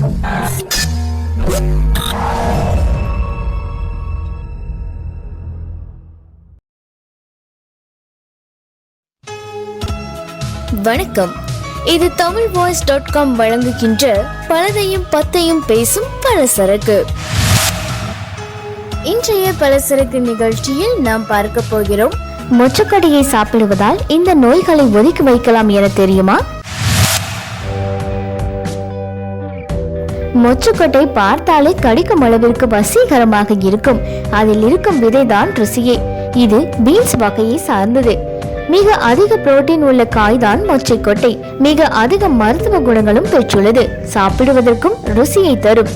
வணக்கம். இது Tamil voice dot com வழங்குகின்ற பலதையும் பத்தையும் பேசும் பலசரக்கு. இன்றைய பலசரக்கு நிகழ்ச்சியில் நாம் பார்க்க போகிறோம் மொச்சக்கடியை சாப்பிடுவதால் இந்த நோய்களை ஒதுக்கி வைக்கலாம் என தெரியுமா? மொச்சுக்கொட்டை பார்த்தாலே கடிக்கும் அளவிற்கு வசீகரமாக இருக்கும். அதில் இருக்கும் விதைதான் ருசியே. இது பீன்ஸ் வகையை சார்ந்தது. மிக அதிக புரோட்டீன் உள்ள காய்தான் மொச்சைக்கொட்டை. மிக அதிக மருத்துவ குணங்களும் பெற்றுள்ளது. சாப்பிடுவதற்கும் ருசியை தரும்.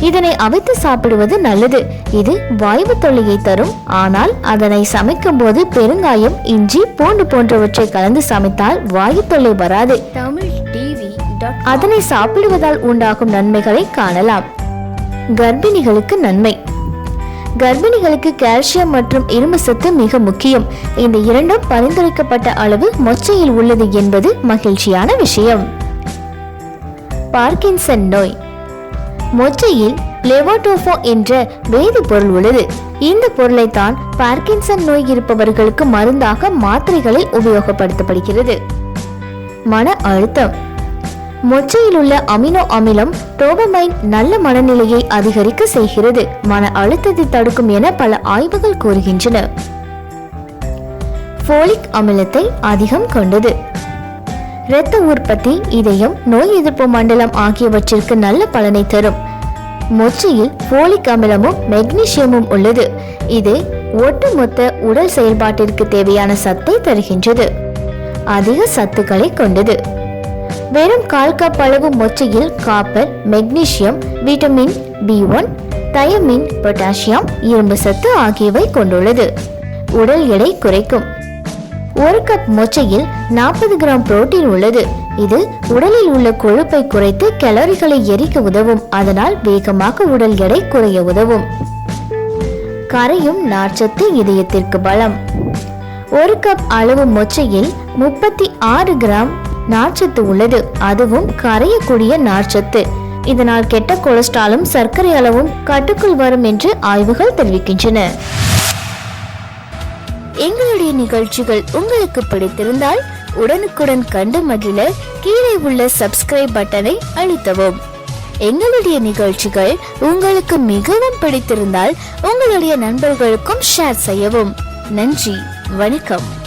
இதனை அவித்து சாப்பிடுவது நல்லது. இது வாய்வு தொல்லையை தரும். ஆனால் அதனை சமைக்கும் போது பெருங்காயம் இஞ்சி பூண்டு போன்றவற்றை கலந்து சமைத்தால் வாயு தொல்லை வராது. தமிழ் அதனை சாப்பிடுவதால் உண்டாகும் நன்மைகளை காணலாம். கர்ப்பிணிகளுக்கு நன்மை. கர்ப்பிணிகளுக்கு கால்சியம் மற்றும் இரும்பு சத்து மிக முக்கியம். இந்த இரண்டும் பரிந்துரைக்கப்பட்ட அளவு மொச்சையில் உள்ளது என்பது மகிழ்ச்சியான விஷயம். பார்க்கின்சன் நோய். மொச்சையில் லெவோடோஃபோ என்ற வேதிப்பொருள் உள்ளது. இந்த பொருளை தான் பார்க்கின்சன் நோய் இருப்பவர்களுக்கு மருந்தாக மாத்திரைகளில் உபயோகப்படுத்தப்படுகிறது. மன அழுத்தம். மொச்சையில் உள்ள அமினோ அமிலம் டோபமைன் நல்ல மனநிலையை அதிகரிக்க செய்கிறது. மன அழுத்தத்தை தடுக்கும் என பல ஆய்வுகள் கூறுகின்றன. ஃபோலிக் அமிலத்தை அதிகம் கொண்டது. இரத்த உற்பத்தி இதயம் நோய் எதிர்ப்பு மண்டலம் ஆகியவற்றிற்கு நல்ல பலனை தரும். மொச்சையில் ஃபோலிக் அமிலமும் மெக்னீசியமும் உள்ளது. இது ஒட்டுமொத்த உடல் செயல்பாட்டிற்கு தேவையான சத்தை தருகின்றது. அதிக சத்துக்களை கொண்டது. வெறும் கால் கப் அளவு மொச்சையில் copper magnesium vitamin B one thiamine potassium இரும்பு சத்து ஆகியவை கொண்டுள்ளது. உடல் எடை குறைக்கும். ஒரு கப் மொச்சையில் நாற்பது கிராம் புரோட்டீன் உள்ளது. இது உடலில் உள்ள கொழுப்பை குறைத்து கலோரிகளை எரிக்க உதவும். அதனால் வேகமாக உடல் எடை குறைய உதவும். கரையும் நார்ச்சத்து இதயத்திற்கு பலம். ஒரு கப் அளவு மொச்சையில் முப்பத்தி ஆறு கிராம் நார்ச்சத்து உள்ளது. அதுவும் கரையக்கூடிய நார்ச்சத்து. இதனால் கெட்ட கொலஸ்ட்ராலும் சர்க்கரை அளவும் கட்டுக்குள் வரும் என்று ஆய்வுகள் தெரிவிக்கின்றன. எங்களுடைய நிகழ்ச்சிகள் உங்களுக்கு பிடித்திருந்தால் உடனுக்குடன் கண்டு மகிழ கீழே உள்ள சப்ஸ்கிரைப் பட்டனை அழுத்தவும். எங்களுடைய நிகழ்ச்சிகள் உங்களுக்கு மிகவும் பிடித்திருந்தால் உங்களுடைய நண்பர்களுக்கும் ஷேர் செய்யவும். நன்றி. வணக்கம்.